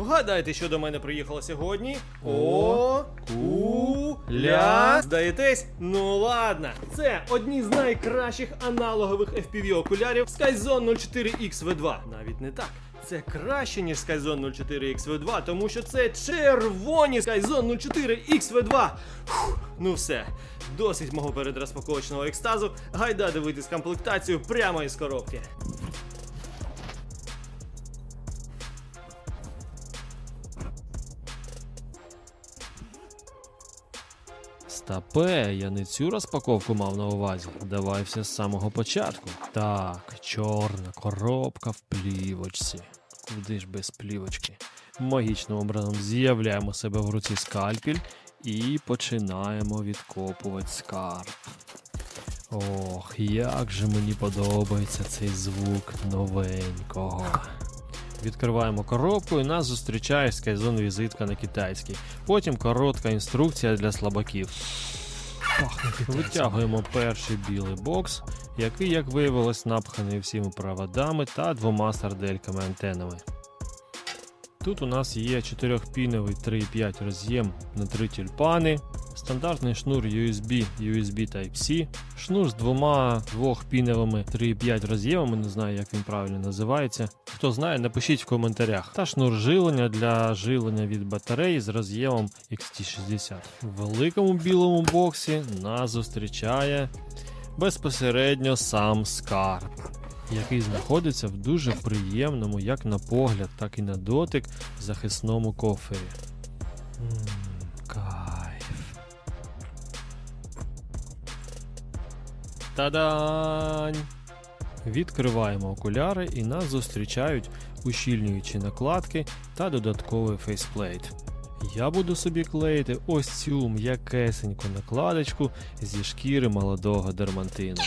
Вгадайте, що до мене приїхало сьогодні? О, Ля. Здаєтесь? Ну ладно. Це одні з найкращих аналогових FPV окулярів Skyzone 04 XV2. Навіть не так. Це краще, ніж Skyzone 04 XV2, тому що це червоні Skyzone 04 XV2. Ну все. Досить мого передрозпаковочного екстазу. Гайда дивитись комплектацію прямо із коробки. Стапе, я не цю розпаковку мав на увазі. Давай все з самого початку. Так, чорна коробка в плівочці. Куди ж без плівочки? Магічним образом з'являємо себе в руці скальпель і починаємо відкопувати скарб. Ох, як же мені подобається цей звук новенького. Відкриваємо коробку і нас зустрічає Skyzone візитка на китайській. Потім коротка інструкція для слабаків. Витягуємо перший білий бокс, який, як виявилось, напханий всіма проводами та двома сардельками антенами. Тут у нас є 4-піновий 3,5 роз'єм на 3 тюльпани, стандартний шнур USB, USB Type-C, шнур з двома двохпіновими 3,5 роз'ємами, не знаю, як він правильно називається. Хто знає, напишіть в коментарях. Та шнур жилення для жилення від батареї з роз'ємом XT60. В великому білому боксі нас зустрічає безпосередньо сам скарб який знаходиться в дуже приємному, як на погляд, так і на дотик захисному кофері. Та-дань! Відкриваємо окуляри і нас зустрічають ущільнюючі накладки та додатковий фейсплейт. Я буду собі клеїти ось цю м'якесеньку накладочку зі шкіри молодого дермантину.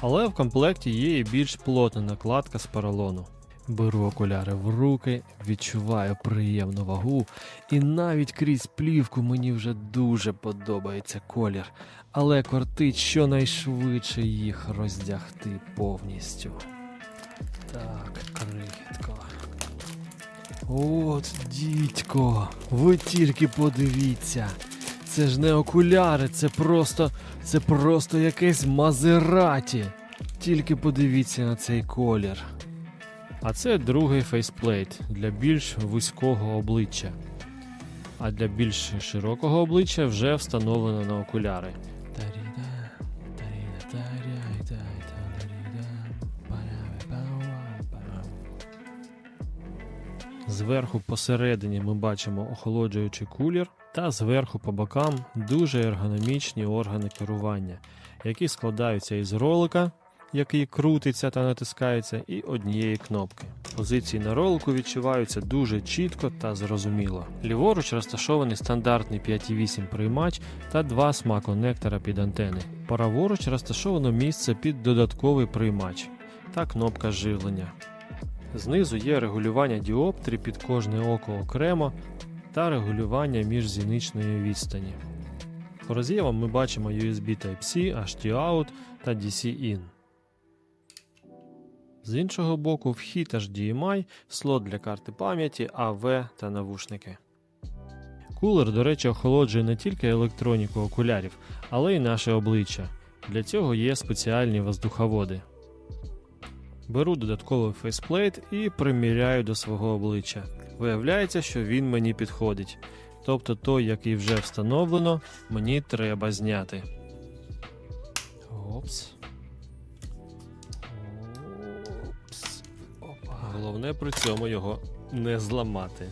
Але в комплекті є і більш плотна накладка з поролону. Беру окуляри в руки, відчуваю приємну вагу, і навіть крізь плівку мені вже дуже подобається колір, але кортить щонайшвидше їх роздягти повністю. Так, крихітко. От, дідько, ви тільки подивіться. Це ж не окуляри, це просто. Це просто якесь Мазераті. Тільки подивіться на цей колір. А це другий фейсплейт для більш вузького обличчя. А для більш широкого обличчя вже встановлено на окуляри. Зверху посередині ми бачимо охолоджуючий кулір, та зверху по бокам дуже ергономічні органи керування, які складаються із ролика, який крутиться та натискається, і однієї кнопки. Позиції на ролику відчуваються дуже чітко та зрозуміло. Ліворуч розташований стандартний 5.8 приймач та два смак-коннектора під антени. Праворуч розташовано місце під додатковий приймач та кнопка живлення. Знизу є регулювання діоптрій під кожне око окремо та регулювання міжзіничної відстані. По роз'ємам ми бачимо USB Type-C, HT-Out та DC-In. З іншого боку, вхід HDMI, слот для карти пам'яті, AV та навушники. Кулер, до речі, охолоджує не тільки електроніку окулярів, але й наше обличчя. Для цього є спеціальні воздуховоди. Беру додатковий фейсплейт і приміряю до свого обличчя. Виявляється, що він мені підходить. Тобто той, який вже встановлено, мені треба зняти. Опс. Головне при цьому його не зламати.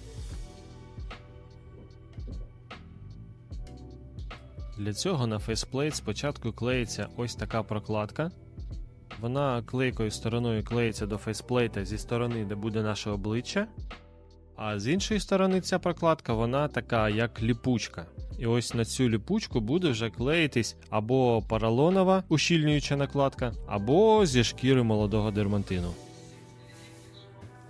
Для цього на фейсплейт спочатку клеїться ось така прокладка. Вона клейкою стороною клеїться до фейсплейта зі сторони, де буде наше обличчя. А з іншої сторони, ця прокладка, вона така, як ліпучка. І ось на цю ліпучку буде вже клеїтись або поролонова ущільнююча накладка, або зі шкіри молодого дермантину.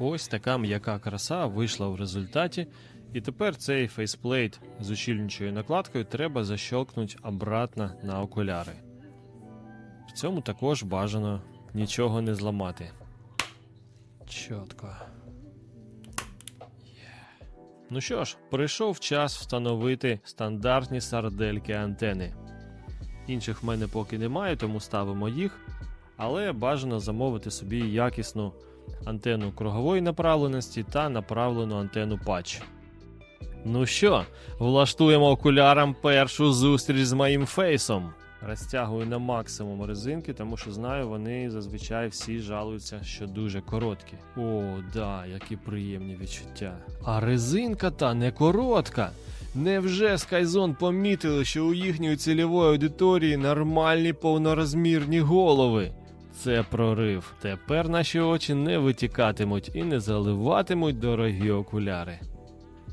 Ось така м'яка краса вийшла в результаті. І тепер цей фейсплейт з ущільнюючою накладкою треба защелкнути обратно на окуляри. В цьому також бажано нічого не зламати. Чітко. Є. Ну що ж, прийшов час встановити стандартні сардельки антени. Інших в мене поки немає, тому ставимо їх. Але бажано замовити собі якісну антенну кругової направленості та направлену антенну патч. Ну що, влаштуємо окулярам першу зустріч з моїм фейсом. Розтягую на максимум резинки, тому що знаю, вони зазвичай всі жалуються, що дуже короткі. О, да, які приємні відчуття. А резинка та не коротка. Невже Skyzone помітили, що у їхньої цільової аудиторії нормальні повнорозмірні голови? Це прорив. Тепер наші очі не витікатимуть і не заливатимуть дорогі окуляри.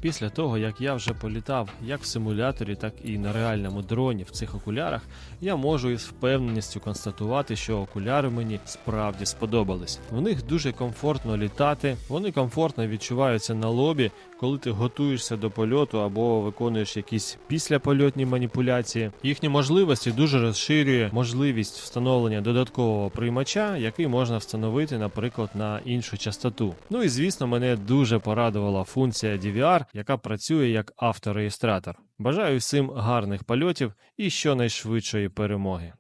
Після того, як я вже політав як в симуляторі, так і на реальному дроні в цих окулярах, я можу із впевненістю констатувати, що окуляри мені справді сподобались. В них дуже комфортно літати, вони комфортно відчуваються на лобі, коли ти готуєшся до польоту або виконуєш якісь післяпольотні маніпуляції. Їхні можливості дуже розширює можливість встановлення додаткового приймача, який можна встановити, наприклад, на іншу частоту. Ну і звісно, мене дуже порадувала функція DVR, яка працює як автореєстратор. Бажаю всім гарних польотів і щонайшвидшої перемоги.